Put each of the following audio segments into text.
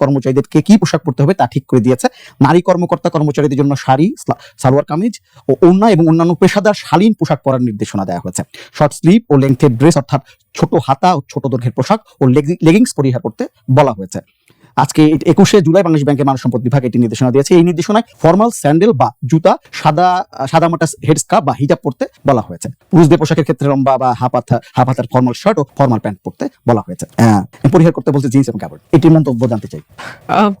কর্মচারীদের কে কি পোশাক পরতে হবে তা ঠিক করে দিয়েছে। নারী কর্মকর্তা কর্মচারীদের জন্য শাড়ি সালোয়ার কামিজ ও ওড়না এবং অন্যান্য পেশাদার শালীন পোশাক পরার নির্দেশনা দেওয়া হয়েছে। শর্ট স্লিভ ও লেংথের ড্রেস অর্থাৎ ছোট হাতা ও ছোট দৈর্ঘ্যের পোশাক ও লেগিংস পরিহার করতে বলা হয়েছে। আজকে একুশে জুলাই বাংলাদেশ ব্যাংকের মানব সম্পদ বিভাগ এটি নির্দেশনা দিয়েছে। এই নির্দেশনায় ফর্মাল স্যান্ডেল বা জুতা সাদা সাদা মাটা হেড স্কার্ফ বা হিজাব পরতে বলা হয়েছে। পুরুষদের পোশাকের ক্ষেত্রে লম্বা বা হাফ হাতা হাফ হাতার ফর্মাল শার্ট ও ফর্মাল প্যান্ট পরতে বলা হয়েছে। হ্যাঁ, পরিহার করতে বলছে জিন্স এবং কাপড়। এটির মন্তব্য জানতে চাই।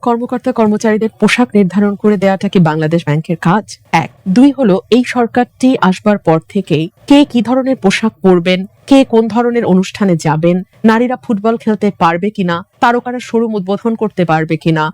কর্মকর্তা কর্মচারীদের পোশাক নির্ধারণ করে দেওয়াটা কি বাংলাদেশ ব্যাংকের কাজ? এক। দুই হলো এই সরকারটি আসবার পর থেকেই কে কি ধরনের পোশাক পরবেন কে কোন ধরনের অনুষ্ঠানে যাবেন নারীরা ফুটবল খেলতে পারবে কিনা তারকারা শোরুম উদ্বোধন করতে পারবে কিনা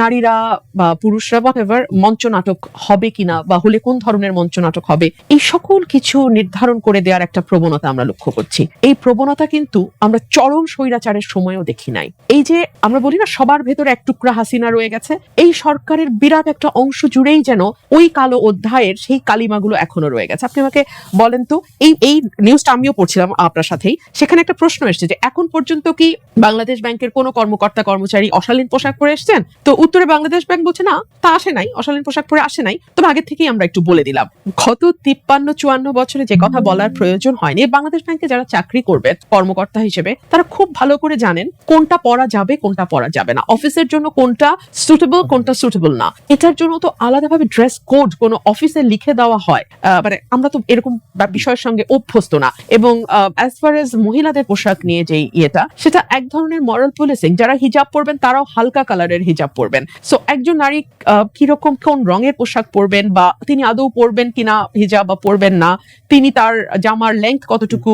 নারীরা বা পুরুষরা এভার মঞ্চ নাটক হবে কিনা বা হলে কোন ধরনের মঞ্চ নাটক হবে, এই সকল কিছু নির্ধারণ করে দেওয়ার একটা প্রবণতা আমরা লক্ষ্য করছি। এই প্রবণতা কিন্তু আমরা চরম স্বৈরাচারের সময়ও দেখি নাই। এই যে আমরা বলি না, সবার ভেতরে এক টুকরা হাসিনা রয়ে গেছে, এই সরকারের বিরাট একটা অংশ জুড়েই যেন ওই কালো অধ্যায়ের সেই কালিমাগুলো এখনও রয়ে গেছে। আপনি আমাকে বলেন তো, এই এই নিউজটা আমিও পড়ছিলাম আপনার সাথেই, সেখানে একটা প্রশ্ন এসেছে যে এখন পর্যন্ত কি বাংলাদেশ ব্যাংকের কোনো কর্মকর্তা, কর্মচারী অশালীন পোশাক পরে এসেছেন? তো উত্তরে বাংলাদেশ ব্যাংক বলছে, না, তা আসে নাই, অশালীন পোশাক পরে আসে নাই। তবে আগে থেকেই আমরা একটু বলে দিলাম। গত তিপ্পান্ন, চুয়ান্ন বছরে যে কথা বলার প্রয়োজন হয়নি, বাংলাদেশ ব্যাংকে যারা চাকরি করবে, কর্মকর্তা হিসেবে, তারা খুব ভালো করে জানেন কোনটা পরা যাবে, কোনটা পরা যাবে না। অফিসের জন্য কোনটা সুটেবল কোনটা সুটেবল না। এটার জন্য তো আলাদাভাবে ড্রেস কোড কোন অফিসে লিখে দেওয়া হয়। মানে আমরা তো এরকম বিষয়ের সঙ্গে অভ্যস্ত না। এবং অ্যাজ ফার এজ মহিলাদের পোশাক নিয়ে যে ইয়েটা, সেটা এক ধরনের মরাল পুলিশিং যারা হিজাব পরবেন, তারাও হালকা কালারের হিজাব পরবেন। সো একজন নারী কীরকম, কোন রঙের পোশাক পরবেন বা তিনি আদৌ পরবেন কিনা হিজাব বা পরবেন না, তিনি তার জামার লেংথ কতটুকু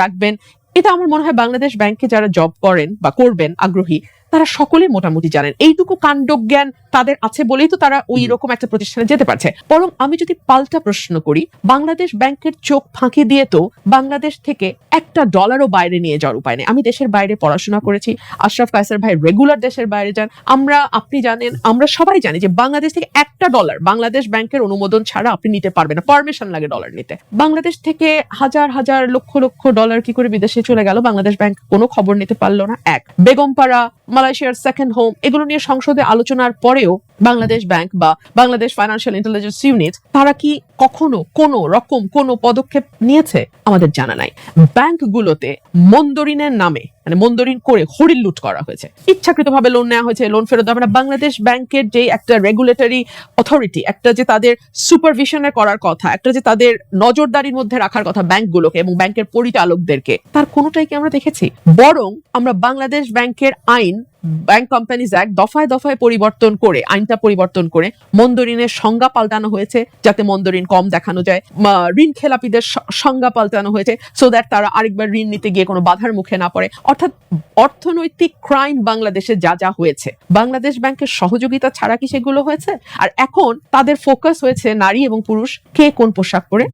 রাখবেন, এটা আমার মনে হয় বাংলাদেশ ব্যাংকে যারা জব করেন বা করবেন, আগ্রহী তারা সকলে মোটামুটি জানেন। এইটুকু কাণ্ডজ্ঞান তাদের আছে বলেই তো তারা ওই রকম একটা প্রতিষ্ঠানে যেতে পারছে। বরং আমি যদি পাল্টা প্রশ্ন করি বাংলাদেশ ব্যাংকের চোখ ফাঁকি দিয়ে তো বাংলাদেশ থেকে একটা ডলারও বাইরে নিয়ে যাওয়ার উপায় নেই। আমি দেশের বাইরে পড়াশোনা করেছি আশরাফ কায়সার ভাই রেগুলার দেশের বাইরে যান। আমরা আপনি জানেন আমরা সবাই জানি যে বাংলাদেশ থেকে একটা ডলার বাংলাদেশ ব্যাংকের অনুমোদন ছাড়া আপনি নিতে পারবেন না। পারমিশন লাগে ডলার নিতে। বাংলাদেশ থেকে হাজার হাজার লক্ষ লক্ষ ডলার কি করে বিদেশে চলে গেল? বাংলাদেশ ব্যাংক কোনো খবর নিতে পারল না। এক বেগমপাড়া মালয়েশিয়ার সেকেন্ড হোম এগুলো নিয়ে সংসদে আলোচনার পরেও বাংলাদেশ ব্যাংক বা বাংলাদেশ ফাইন্যান্সিয়াল ইন্টেলিজেন্স ইউনিট তারা কি কখনো কোনো রকম কোনো পদক্ষেপ নিয়েছে? আমাদের জানা নাই। ব্যাংকগুলোতে মন্দরিনের নামে মানে মন্দরিন করে হরিণ লুট করা হয়েছে। ইচ্ছাকৃতভাবে লোন নেওয়া হয়েছে লোন ফেরত দেওয়া বাংলাদেশ ব্যাংকের যে একটা রেগুলেটরি অথরিটি একটা যে তাদের সুপারভিশনে করার কথা, একটা যে তাদের নজরদারির মধ্যে রাখার কথা ব্যাংকগুলোকে এবং ব্যাংকের পরিচালকদেরকে, তার কোনোটাই কি আমরা দেখেছি? বরং আমরা বাংলাদেশ ব্যাংকের আইন ব্যাংক কোম্পানিজ অ্যাক্ট দফায় দফায় পরিবর্তন করে, আইনটা পরিবর্তন করে মন্দরিনের সংজ্ঞা পাল্টানো হয়েছে, যাতে মন্দরিন কম দেখানো যায়। ঋণ খেলাপিদের সংজ্ঞা পাল্টানো হয়েছে সো দ্যাট তারা আরেকবার ঋণ নিতে গিয়ে কোনো বাধার মুখে না পড়ে। অর্থাৎ অর্থনৈতিক ক্রাইম বাংলাদেশে যা যা হয়েছে, বাংলাদেশ ব্যাংকের সহযোগিতা ছাড়া কি সেগুলো হয়েছে? আর এখন তাদের ফোকাস হয়েছে নারী এবং পুরুষ, কে কোন পোশাক পরে?